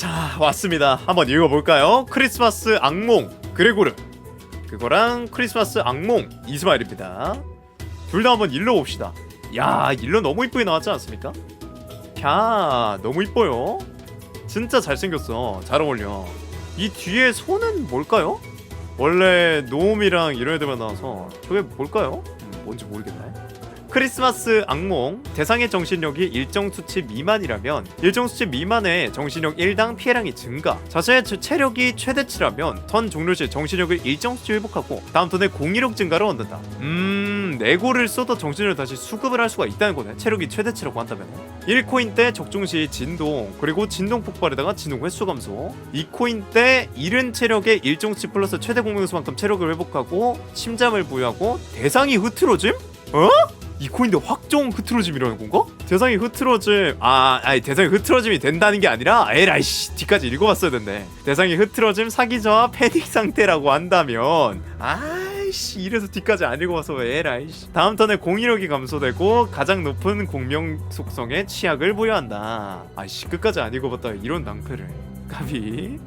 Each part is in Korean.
자 왔습니다. 한번 읽어볼까요? 크리스마스 악몽 그레고르 그거랑 크리스마스 악몽 이스마일입니다. 둘 다 한번 읽어봅시다. 야 일러 너무 이쁘게 나왔지 않습니까? 캬 너무 이뻐요. 진짜 잘생겼어. 잘 어울려. 이 뒤에 손은 뭘까요? 원래 노움이랑 이런 애들만 나와서 저게 뭘까요? 음, 뭔지 모르겠네 크리스마스 악몽 대상의 정신력이 일정 수치 미만이라면 일정 수치 미만의 정신력 1당 피해량이 증가 자신의 체- 체력이 최대치라면 턴 종료 시 정신력을 일정 수치 회복하고 다음 턴에 공이력 증가를 얻는다 음 내고를 써도 정신력을 다시 수급을 할 수가 있다는 거네 체력이 최대치라고 한다면 1코인 때 적중 시 진동 그리고 진동 폭발에다가 진동 횟수 감소 2코인 때 잃은 체력의 일정 수치 플러스 최대 공명수만큼 체력을 회복하고 침잠을 부여하고 대상이 흐트러짐? 어? 이 코인데 확정 흐트러짐이라는 건가? 대상이 흐트러짐 아 아니 대상이 흐트러짐이 된다는 게 아니라 에라이씨 뒤까지 읽어봤어야 된대 대상이 흐트러짐 사기저하 패닉 상태라고 한다면 아이씨 이래서 뒤까지 안 읽어봐서 에라이씨. 다음 턴에 공이력이 감소되고 가장 높은 공명 속성에 치약을 부여한다. 아이씨 끝까지 안 읽어봤다 이런 낭패를. 까비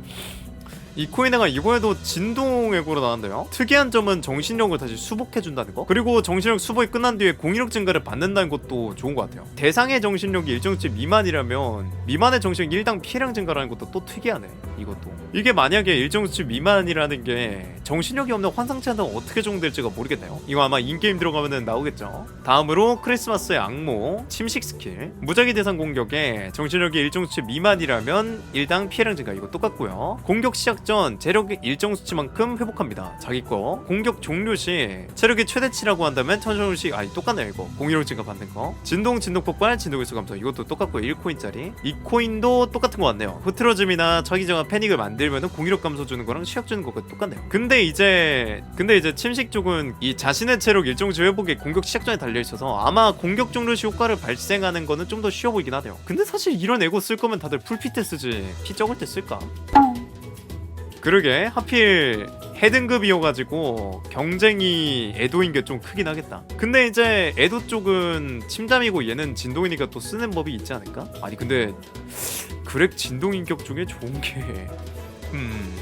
이 코인에가 이번에도 진동 애고로 나왔는데요. 특이한 점은 정신력을 다시 수복해준다는 거. 그리고 정신력 수복이 끝난 뒤에 공이력 증가를 받는다는 것도 좋은 것 같아요. 대상의 정신력이 일정치 미만이라면 미만의 정신력 1당 피해량 증가라는 것도 또 특이하네. 이것도. 이게 만약에 일정치 미만이라는 게 정신력이 없는 환상체 한다면 어떻게 적용될지가 모르겠네요. 이거 아마 인게임 들어가면 나오겠죠. 다음으로 크리스마스의 악몽 침식 스킬. 무작위 대상 공격에 정신력이 일정치 미만이라면 1당 피해량 증가 이거 똑같고요. 공격 시작 전 체력이 일정 수치만큼 회복합니다. 자기 거. 공격 종료 시 체력이 최대치라고 한다면 천천히씩 아니 똑같네요 이거. 공이력 증가 받는 거. 진동 진동 폭발 진동 횟수 감소 이것도 똑같고 1코인짜리. 2코인도 똑같은 것 같네요. 흐트러짐이나 자기정화 패닉을 만들면 공이력 감소 주는 거랑 시약 주는 거가 똑같네요. 근데 이제 근데 이제 침식 쪽은 이 자신의 체력 일정치 회복에 공격 시작 전에 달려 있어서 아마 공격 종료 시 효과를 발생하는 거는 좀 더 쉬워 보이긴 하네요. 근데 사실 이런 에고 쓸 거면 다들 풀피 때 쓰지. 피 적을 때 쓸까? 그러게 하필 해등급이어가지고 경쟁이 에도인 게 좀 크긴 하겠다. 근데 이제 에도 쪽은 침잠이고 얘는 진동이니까 또 쓰는 법이 있지 않을까? 아니 근데 그렉 진동 인격 중에 좋은 게 음.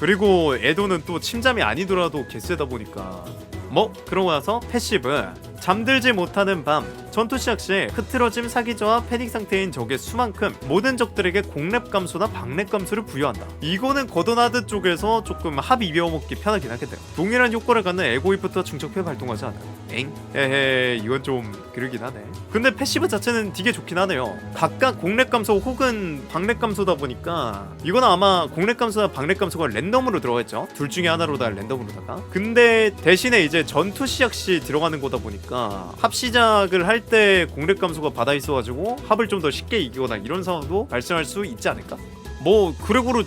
그리고 에도는 또 침잠이 아니더라도 개쎄다 보니까 뭐 그러고 나서 패시브 잠들지 못하는 밤 전투 시작 시 흐트러짐 사기저하 패닉 상태인 적의 수만큼 모든 적들에게 공랩 감소나 박랩 감소를 부여한다. 이거는 거드나드 쪽에서 조금 합 이벼먹기 편하긴 하겠네요. 동일한 효과를 갖는 에고이프터 중첩회 발동하지 않아요? 엥? 에헤 이건 좀 그러긴 하네. 근데 패시브 자체는 되게 좋긴 하네요. 각각 공랩 감소 혹은 박랩 감소다 보니까 이건 아마 공랩 감소나 박랩 감소가 랜덤으로 들어가겠죠? 둘 중에 하나로 다 랜덤으로다가? 근데 대신에 이제 전투 시작 시 들어가는 거다 보니까 합 시작을 할 때 공략 감소가 받아 있어가지고 합을 좀 더 쉽게 이기거나 이런 상황도 발생할 수 있지 않을까? 뭐 그래고로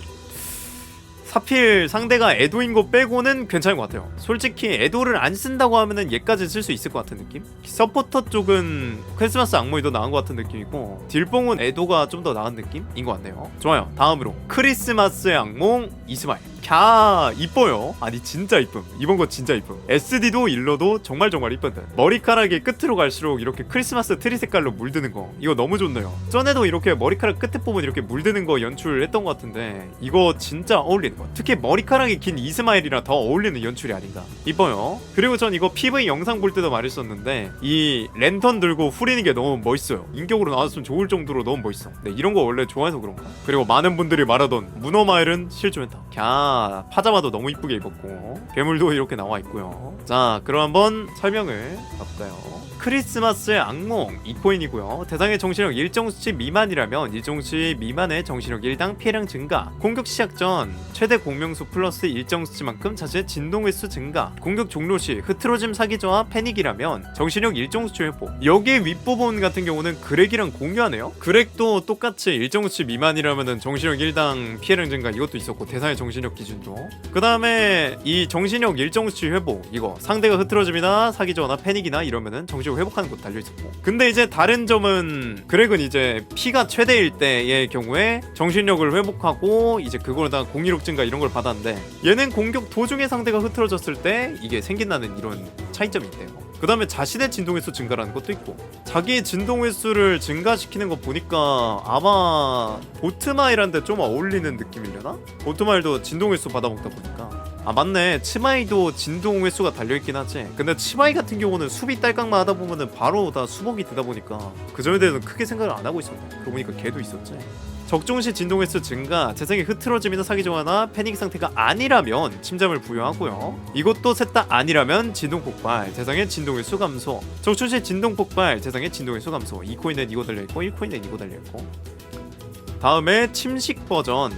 사필 상대가 에도인 거 빼고는 괜찮은 것 같아요. 솔직히 에도를 안 쓴다고 하면은 얘까지 쓸 수 있을 것 같은 느낌? 서포터 쪽은 크리스마스 악몽이 더 나은 것 같은 느낌이고 딜뽕은 에도가 좀 더 나은 느낌인 것 같네요. 좋아요. 다음으로 크리스마스의 악몽 이스마일. 캬 이뻐요. 아니 진짜 이쁨. 이번 거 진짜 이쁨. SD도 일러도 정말 정말 이쁜데 머리카락이 끝으로 갈수록 이렇게 크리스마스 트리 색깔로 물드는 거 이거 너무 좋네요. 전에도 이렇게 머리카락 끝에 보면 이렇게 물드는 거 연출했던 것 같은데 이거 진짜 어울리는 거. 특히 머리카락이 긴 이스마일이랑 더 어울리는 연출이 아닌가. 이뻐요. 그리고 전 이거 PV 영상 볼 때도 말했었는데 이 랜턴 들고 후리는 게 너무 멋있어요. 인격으로 나왔으면 좋을 정도로 너무 멋있어. 네, 이런 거 원래 좋아해서 그런가. 그리고 많은 분들이 말하던 문어마일은 실조했다. 캬 파자마도 너무 이쁘게 입었고 괴물도 이렇게 나와 있고요. 자 그럼 한번 설명을 가볼까요? 크리스마스의 악몽 2코인이고요. 대상의 정신력 일정 수치 미만이라면 일정 수치 미만의 정신력 1당 피해량 증가. 공격 시작 전 최대 공명수 플러스 일정 수치만큼 자신의 진동 횟수 증가. 공격 종료 시 흐트러짐 사기 저하 패닉이라면 정신력 일정 수치 회복. 여기에 윗부분 같은 경우는 그렉이랑 공유하네요. 그렉도 똑같이 일정 수치 미만이라면은 정신력 1당 피해량 증가 이것도 있었고 대상의 정신력 기준도. 그 다음에 이 정신력 일정 수치 회복 이거 상대가 흐트러짐이나 사기 저하나 패닉이나 이러면은 정신 력 회복하는 것도 달려 있었고. 근데 이제 다른 점은 그렉은 이제 피가 최대일 때의 경우에 정신력을 회복하고 이제 그걸다 공이력 증가 이런 걸 받았는데 얘는 공격 도중에 상대가 흐트러졌을 때 이게 생긴다는 이런 차이점이 있대요. 그 다음에 자신의 진동 횟수 증가라는 것도 있고 자기의 진동 횟수를 증가시키는 거 보니까 아마 보트마일한테 좀 어울리는 느낌이려나? 보트마일도 진동 횟수 받아먹다 보니까 아 맞네 치마이도 진동 횟수가 달려있긴 하지 근데 치마이 같은 경우는 수비 딸깍만 하다 보면은 바로 다 수복이 되다 보니까 그 점에 대해서는 크게 생각을 안 하고 있었네 그러고 보니까 걔도 있었지 적중시 진동 횟수 증가, 재생의 흐트러짐이나 사기 저하나 패닉 상태가 아니라면 침잠을 부여하고요. 이것도 셋 다 아니라면 진동 폭발, 재생의 진동 횟수 감소. 적중시 진동 폭발, 재생의 진동 횟수 감소. 이 코인은 이거 달려 있고, 이 코인은 이거 달려 있고. 다음에 침식 버전.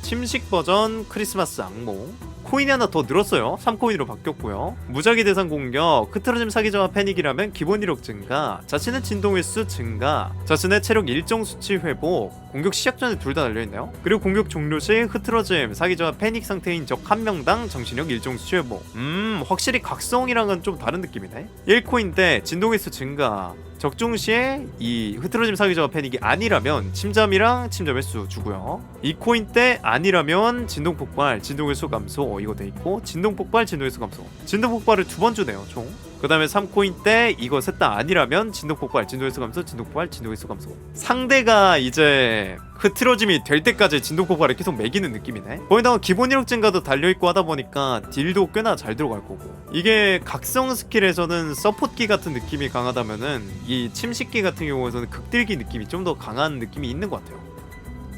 침식 버전 크리스마스 악몽. 코인이 하나 더 늘었어요. 3코인으로 바뀌었고요. 무작위 대상 공격, 흐트러짐 사기저하 패닉이라면 기본 이력 증가, 자신의 진동 횟수 증가, 자신의 체력 일정 수치 회복, 공격 시작 전에 둘 다 달려있네요. 그리고 공격 종료 시 흐트러짐, 사기저하 패닉 상태인 적 한 명당 정신력 일정 수치 회복. 음, 확실히 각성이랑은 좀 다른 느낌이네. 1코인 때 진동 횟수 증가, 적중 시에 이 흐트러짐 사기저하 패닉이 아니라면 침잠이랑 침잠 횟수 주고요. 이 코인 때 아니라면 진동 폭발, 진동 횟수 감소 이거 돼 있고 진동 폭발, 진동 횟수 감소. 진동 폭발을 두 번 주네요, 총. 그 다음에 3코인 때 이거 셋 다 아니라면 진동 폭발, 진동 횟수 감소, 진동 폭발, 진동 횟수 감소. 상대가 이제 흐트러짐이 될 때까지 진동 폭발을 계속 매기는 느낌이네. 거기다가 기본 이력 증가도 달려 있고 하다 보니까 딜도 꽤나 잘 들어갈 거고. 이게 각성 스킬에서는 서포트기 같은 느낌이 강하다면은 이 침식기 같은 경우에서는 극딜기 느낌이 좀 더 강한 느낌이 있는 것 같아요.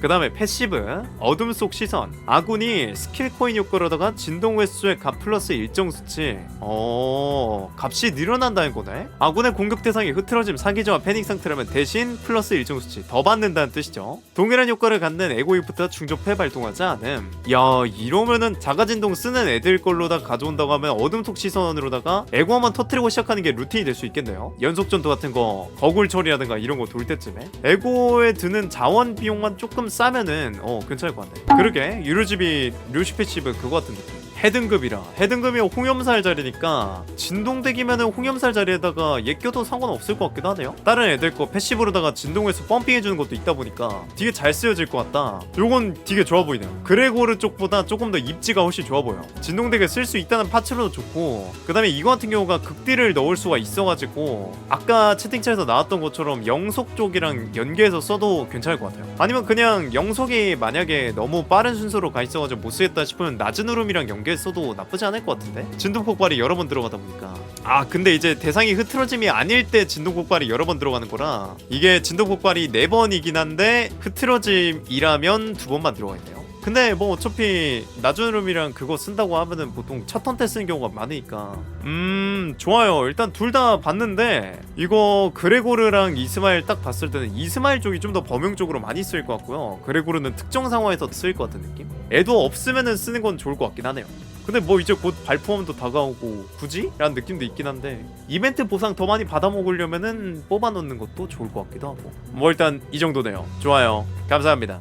그 다음에 패시브 어둠 속 시선 아군이 스킬 코인 효과로다가 진동 횟수의 값 플러스 일정 수치. 어 값이 늘어난다는 거네? 아군의 공격 대상이 흐트러짐 사기저와 패닉 상태라면 대신 플러스 일정 수치 더 받는다는 뜻이죠. 동일한 효과를 갖는 에고이프트와 중접해 발동하지 않음. 야 이러면은 자가진동 쓰는 애들 걸로다 가져온다고 하면 어둠 속 시선으로다가 에고 한번 터트리고 시작하는 게 루틴이 될 수 있겠네요. 연속 전투 같은 거 거굴 처리라든가 이런 거 돌 때쯤에. 에고에 드는 자원 비용만 조금 싸면은 어 괜찮을 것 같네. 그러게 유료집이 류시페시브 그거 같은 느낌 해등급이라. 해등급이 홍염살 자리니까 진동덱이면은 홍염살 자리에다가 얘 껴도 상관없을 것 같기도 하네요. 다른 애들 거 패시브로다가 진동해서 펌핑해주는 것도 있다 보니까 되게 잘 쓰여질 것 같다. 요건 되게 좋아 보이네요. 그레고르 쪽보다 조금 더 입지가 훨씬 좋아 보여. 진동덱에 쓸수 있다는 파츠로도 좋고 그 다음에 이거 같은 경우가 극딜을 넣을 수가 있어가지고 아까 채팅창에서 나왔던 것처럼 영속 쪽이랑 연계해서 써도 괜찮을 것 같아요. 아니면 그냥 영속이 만약에 너무 빠른 순서로 가 있어가지고 못 쓰겠다 싶으면 낮은 흐름이랑 연계 했어도 나쁘지 않을 것 같은데? 진동 폭발이 여러 번 들어가다 보니까. 아 근데 이제 대상이 흐트러짐이 아닐 때 진동 폭발이 여러 번 들어가는 거라 이게 진동 폭발이 네 번이긴 한데 흐트러짐이라면 두 번만 들어가 있네요 근데 뭐 어차피 흐름이랑 그거 쓴다고 하면은 보통 첫 턴 때 쓰는 경우가 많으니까. 음 좋아요. 일단 둘 다 봤는데 이거 그레고르랑 이스마일 딱 봤을 때는 이스마일 쪽이 좀 더 범용적으로 많이 쓰일 것 같고요. 그레고르는 특정 상황에서 쓰일 것 같은 느낌? 애도 없으면은 쓰는 건 좋을 것 같긴 하네요. 근데 뭐 이제 곧 발포함도 다가오고 굳이? 라는 느낌도 있긴 한데 이벤트 보상 더 많이 받아먹으려면은 뽑아놓는 것도 좋을 것 같기도 하고. 뭐 일단 이 정도네요. 좋아요. 감사합니다